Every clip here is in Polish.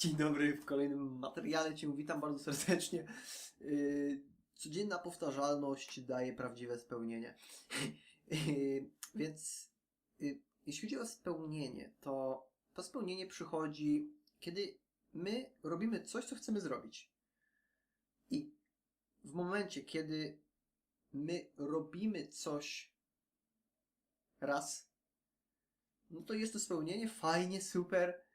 Dzień dobry, w kolejnym materiale Cię witam bardzo serdecznie. Yy, Codzienna powtarzalność daje prawdziwe spełnienie. Yy, Więc yy, jeśli chodzi o spełnienie, to to spełnienie przychodzi, kiedy my robimy coś, co chcemy zrobić. I w momencie, kiedy my robimy coś raz, no to jest to spełnienie, fajnie, super,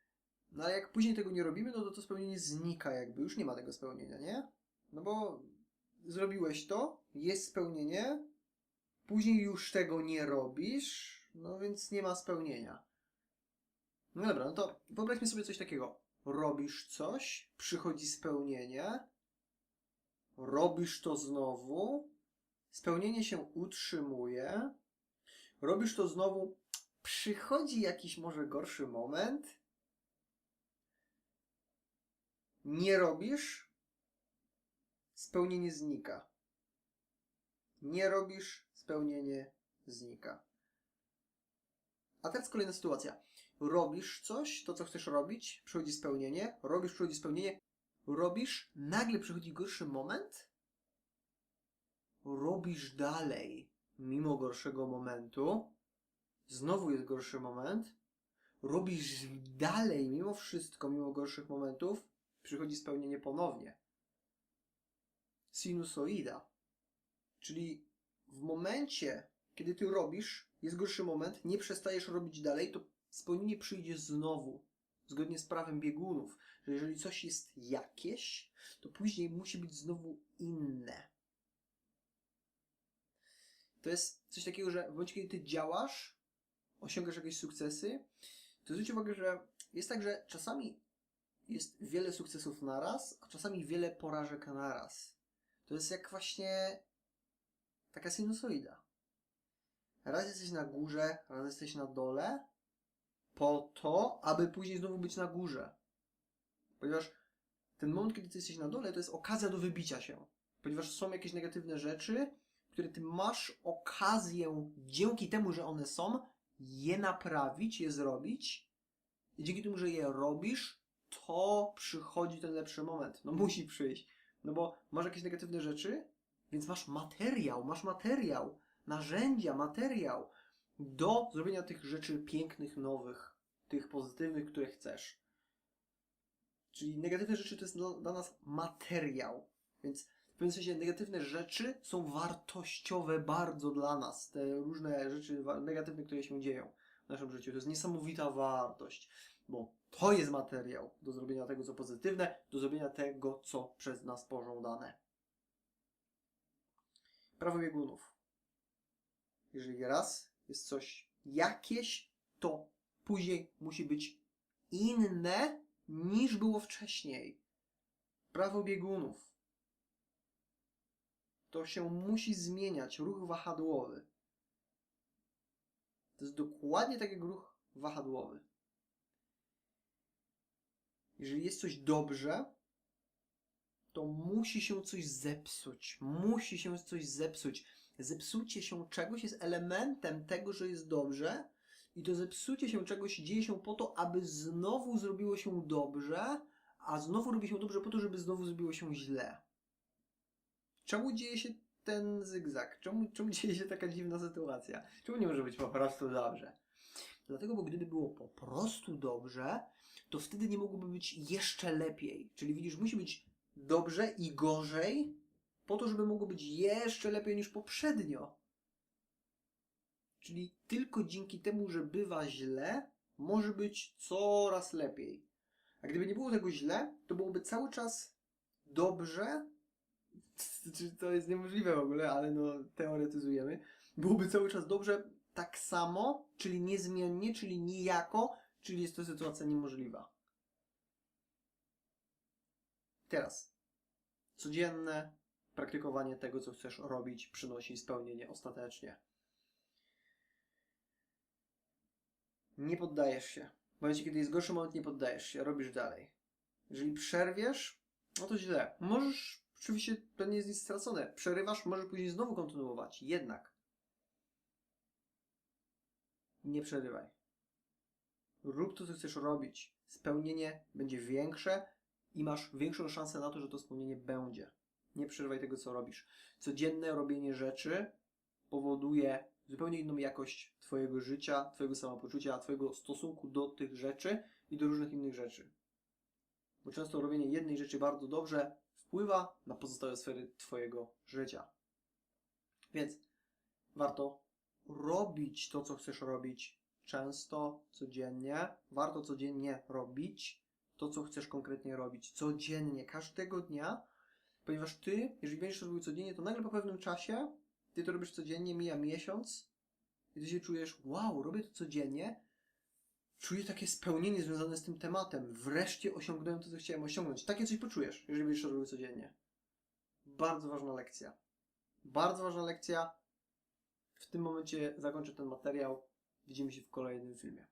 no ale jak później tego nie robimy, no to to spełnienie znika jakby, już nie ma tego spełnienia, nie? No bo zrobiłeś to, jest spełnienie, później już tego nie robisz, no więc nie ma spełnienia. No dobra, no to wyobraźmy sobie coś takiego. Robisz coś, przychodzi spełnienie, robisz to znowu, spełnienie się utrzymuje, robisz to znowu, przychodzi jakiś może gorszy moment, nie robisz, spełnienie znika. Nie robisz, spełnienie znika. A teraz kolejna sytuacja. Robisz coś, to co chcesz robić, przychodzi spełnienie, robisz, przychodzi spełnienie, robisz, nagle przychodzi gorszy moment, robisz dalej, mimo gorszego momentu, znowu jest gorszy moment, robisz dalej, mimo wszystko, mimo gorszych momentów, przychodzi spełnienie ponownie. Sinusoida. Czyli w momencie, kiedy ty robisz, jest gorszy moment, nie przestajesz robić dalej, to spełnienie przyjdzie znowu. Zgodnie z prawem biegunów, że jeżeli coś jest jakieś, to później musi być znowu inne. To jest coś takiego, że w momencie, kiedy ty działasz, osiągasz jakieś sukcesy, to zwróć uwagę, że jest tak, że czasami jest wiele sukcesów naraz, a czasami wiele porażek naraz. To jest jak właśnie taka sinusoida. Raz jesteś na górze, raz jesteś na dole, po to, aby później znowu być na górze. Ponieważ ten moment, kiedy ty jesteś na dole, to jest okazja do wybicia się. Ponieważ są jakieś negatywne rzeczy, które ty masz okazję, dzięki temu, że one są, je naprawić, je zrobić. I dzięki temu, że je robisz, to przychodzi ten lepszy moment. No musi przyjść. No bo masz jakieś negatywne rzeczy, więc masz materiał, masz materiał, narzędzia, materiał do zrobienia tych rzeczy pięknych, nowych, tych pozytywnych, które chcesz. Czyli negatywne rzeczy to jest dla, dla nas materiał. Więc w pewnym sensie negatywne rzeczy są wartościowe bardzo dla nas. Te różne rzeczy negatywne, które się dzieją w naszym życiu. To jest niesamowita wartość, bo to jest materiał do zrobienia tego, co pozytywne, do zrobienia tego, co przez nas pożądane. Prawo biegunów. Jeżeli raz jest coś jakieś, to później musi być inne niż było wcześniej. Prawo biegunów. To się musi zmieniać. Ruch wahadłowy. To jest dokładnie tak jak ruch wahadłowy. Jeżeli jest coś dobrze, to musi się coś zepsuć. Musi się coś zepsuć. Zepsucie się czegoś jest elementem tego, że jest dobrze, i to zepsucie się czegoś dzieje się po to, aby znowu zrobiło się dobrze, a znowu robi się dobrze po to, żeby znowu zrobiło się źle. Czemu dzieje się ten zygzak? Czemu, czemu dzieje się taka dziwna sytuacja? Czemu nie może być po prostu dobrze? Dlatego, bo gdyby było po prostu dobrze, to wtedy nie mogłoby być jeszcze lepiej. Czyli widzisz, musi być dobrze i gorzej, po to, żeby mogło być jeszcze lepiej niż poprzednio. Czyli tylko dzięki temu, że bywa źle, może być coraz lepiej. A gdyby nie było tego źle, to byłoby cały czas dobrze. To jest niemożliwe w ogóle, ale no teoretyzujemy. Byłoby cały czas dobrze tak samo, czyli niezmiennie, czyli nijako, czyli jest to sytuacja niemożliwa. Teraz. Codzienne praktykowanie tego, co chcesz robić, przynosi spełnienie ostatecznie. Nie poddajesz się. W momencie, kiedy jest gorszy moment, nie poddajesz się, robisz dalej. Jeżeli przerwiesz, no to źle. Możesz, oczywiście to nie jest nic stracone. Przerywasz, możesz później znowu kontynuować. Jednak nie przerywaj. Rób to, co chcesz robić. spełnienie będzie większe i masz większą szansę na to, że to spełnienie będzie. Nie przerywaj tego, co robisz. Codzienne robienie rzeczy powoduje zupełnie inną jakość Twojego życia, Twojego samopoczucia, Twojego stosunku do tych rzeczy i do różnych innych rzeczy. Bo często robienie jednej rzeczy bardzo dobrze wpływa na pozostałe sfery Twojego życia. Więc warto robić to, co chcesz robić często, codziennie. Warto codziennie robić to, co chcesz konkretnie robić. Codziennie, każdego dnia, ponieważ ty, jeżeli będziesz robił codziennie, to nagle po pewnym czasie, ty to robisz codziennie, mija miesiąc i ty się czujesz, wow, robię to codziennie, czuję takie spełnienie związane z tym tematem. Wreszcie osiągnąłem to, co chciałem osiągnąć. Takie coś poczujesz, jeżeli będziesz robił codziennie. Bardzo ważna lekcja. Bardzo ważna lekcja. W tym momencie zakończę ten materiał. Widzimy się w kolejnym filmie.